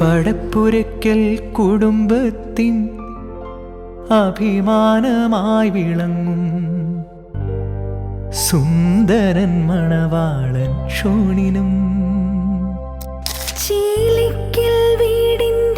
പടപ്പുരയ്ക്കൽ കുടുംബത്തിൻ അഭിമാനമായി വിളങ്ങും സുന്ദരൻ മണവാളൻ ഷോണിനും ചീലിക്കൽ വീടിന്റെ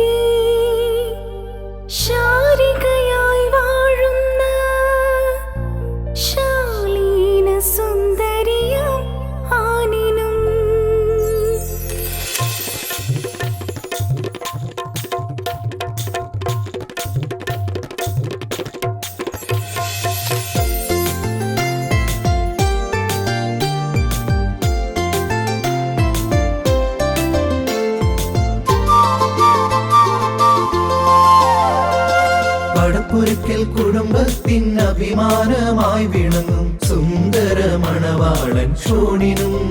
പടപ്പുരയ്ക്കൽ കുടുംബത്തിൻ അഭിമാനമായി വിളങ്ങും സുന്ദര മണവാളൻ ഷോണിനും.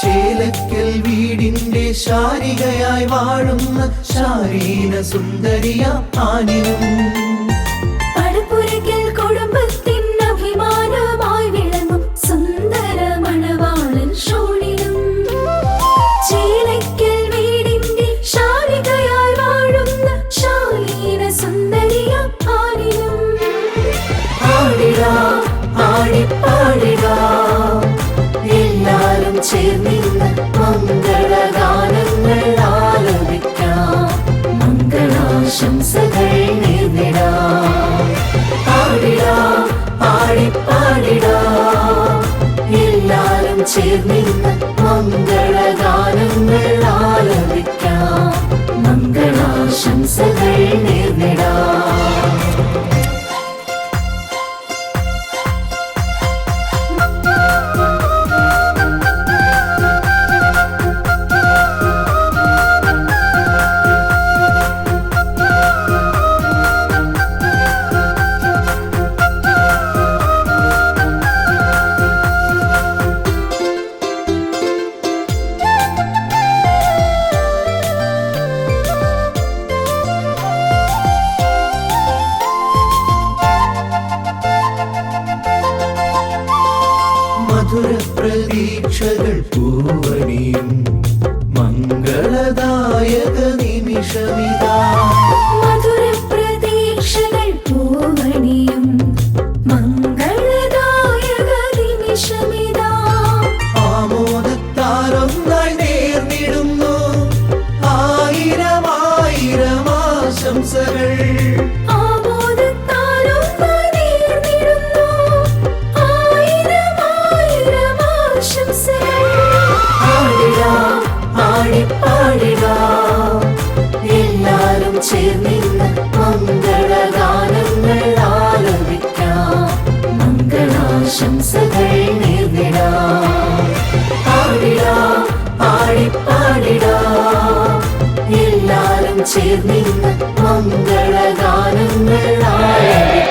ചേലക്കൽ വീടിന്റെ ശാരികയായി വാഴുന്ന ശാരീന സുന്ദരിയ ആനിനും. ആടിപ്പാടിടാ എല്ലാരും ചേർന്നിന്ന് മംഗളഗാനങ്ങൾ ആലപിക്കാം. മംഗളാശംസകൾ നേർന്നിടാം. പാടിടാ പാടിടാം. എല്ലാരും ചേർന്നിന്ന് മംഗളഗാനങ്ങൾ പൂവണിയും മംഗളദായക നിമിഷമിതാ. മധുര പ്രതീക്ഷകൾ പൂവണിയും മംഗളദായക നിമിഷമിതാ. ആമോദത്താരൊന്നായി നേർന്നിടുന്നു. ആയിരം ആയിരം ആശംസകൾ ചേർന്നിന്ന് മംഗളഗാനങ്ങൾ ആലപിക്കാം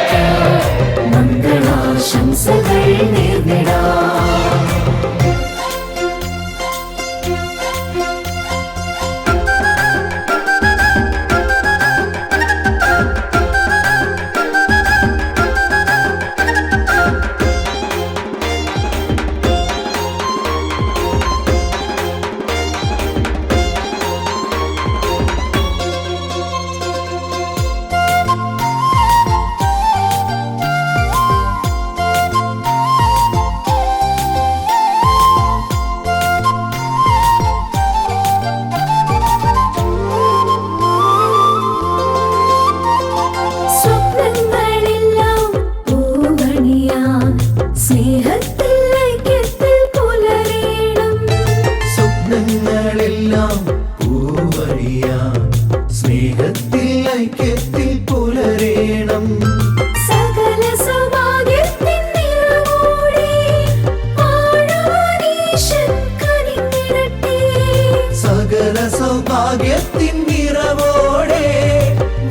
സകല സൗഭാഗ്യത്തിൻ നിറവോടെ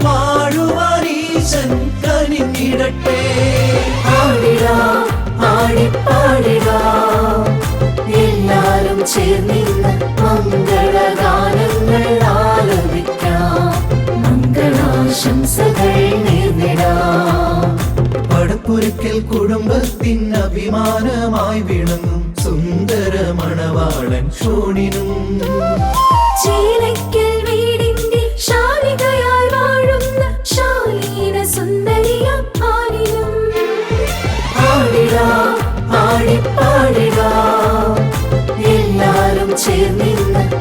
വാഴുവാനീശൻ കനിഞ്ഞിടട്ടെ ആടിടാ ആടിപ്പാടിടാം. എല്ലാരും ചേർന്നിന്ന് മംഗളഗാനങ്ങൾ ആലപിക്കാം. മംഗളാശംസകൾ നേർന്നിടാം. പടപ്പുരയ്ക്കൽ കുടുംബത്തിൻ അഭിമാനമായി വിളങ്ങും. സുന്ദര മണവാളൻ ഷോണിനും ചേലയ്ക്കൽ വീടിന്റെ പാടി എല്ലാരും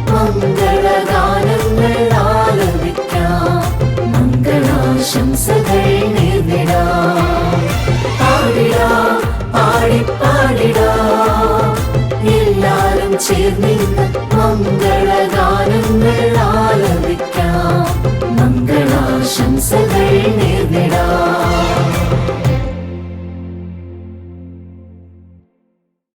മംഗളഗാനങ്ങൾ ആലപിക്കാം. മംഗളാശംസകൾ നേരിടാം എല്ലാരും ചേർന്നിന്ന് മംഗളഗാനങ്ങൾ